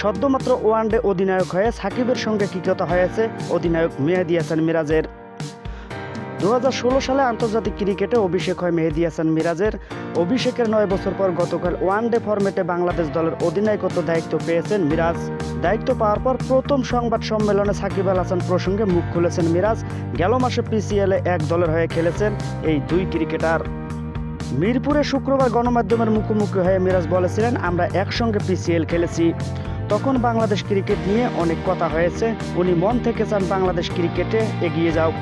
সদ্যমাত্র one day অধিনায়ক হয়ে সাকিবের সঙ্গে কি কথা হয়েছে অধিনায়ক মেহেদি হাসান মিরাজের। দু হাজার ষোলো সালে আন্তর্জাতিক ক্রিকেটে অভিষেক হয় মেহেদি হাসান মিরাজের। অভিষেকের নয় বছর পর গতকাল ওয়ানডে ফরম্যাটে বাংলাদেশ দলের অধিনায়কত্ব দায়িত্ব পেয়েছেন মিরাজ। দায়িত্ব পাওয়ার পর প্রথম সংবাদ সম্মেলনে সাকিব আল হাসান প্রসঙ্গে মুখ খুলেছেন মিরাজ। গেল মাসে পিসিএলে এক দলের হয়ে খেলেছেন এই দুই ক্রিকেটার। মিরপুরে শুক্রবার গণমাধ্যমের মুখোমুখি হয়ে মিরাজ বলেছিলেন, আমরা একসঙ্গে পিসিএল খেলেছি। তখন বাংলাদেশ ক্রিকেট নিয়ে অনেক কথা হয়েছে। উনি মন থেকে চান বাংলাদেশ ক্রিকেটে এগিয়ে যাও।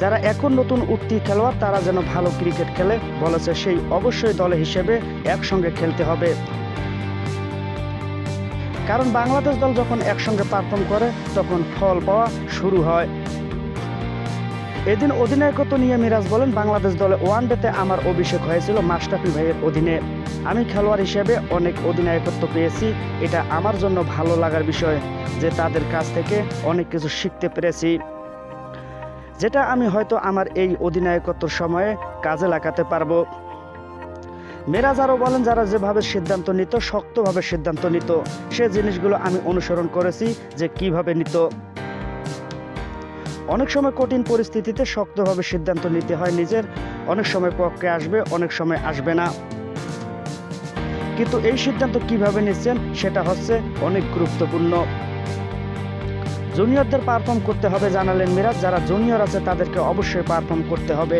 যারা এখন নতুন উঠতি খেলোয়াড়, তারা যেন ভালো ক্রিকেট খেলে বলেছে সেই অবশ্যই দল হিসেবে একসঙ্গে খেলতে হবে। কারণ বাংলাদেশ দল যখন একসঙ্গে পারফর্ম করে, তখন ফল পাওয়া শুরু হয়। এদিন অধিনায়কত্ব নিয়ে মিরাজ বলেন, বাংলাদেশ দলে ওয়ানডেতে আমার অভিষেক হয়েছিল মাস্টাফি ভাইয়ের অধীনে। আমি খেলোয়াড় হিসেবে অনেক অধিনায়কত্ব পেয়েছি, এটা আমার জন্য ভালো লাগার বিষয় যে তাদের কাছ থেকে অনেক কিছু শিখতে পেরেছি। যেটা আমি হয়তো আমার এই অধিনায়কত্বর সময়ে কাজে লাগাতে পারব। মেরাজ আরও বলেন, যারা যেভাবে সিদ্ধান্ত নিত, শক্তভাবে সিদ্ধান্ত নিত, সে জিনিসগুলো আমি অনুসরণ করেছি যে কীভাবে নিত। অনেক সময় কঠিন পরিস্থিতিতে শক্তভাবে সিদ্ধান্ত নিতে হয় নিজের, অনেক সময় পক্ষে আসবে, অনেক সময় আসবে না। কিন্তু এই সিদ্ধান্ত কীভাবে নিচ্ছেন সেটা হচ্ছে অনেক গুরুত্বপূর্ণ। জুনিয়রদের পারফর্ম করতে হবে জানালেন মিরাজ, যারা জুনিয়র আছে তাদেরকে অবশ্যই পারফর্ম করতে হবে।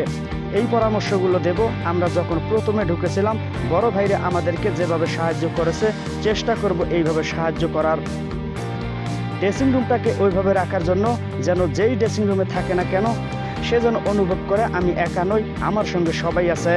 এই পরামর্শগুলো দেব। আমরা যখন প্রথমে ঢুকেছিলাম, বড় ভাইরা আমাদেরকে যেভাবে সাহায্য করেছে, চেষ্টা করব এইভাবে সাহায্য করার। ড্রেসিং রুমটাকে ওইভাবে রাখার জন্য যেন যেই ড্রেসিং রুমে থাকে না কেন, সে যেন অনুভব করে আমি একা নই, আমার সঙ্গে সবাই আছে।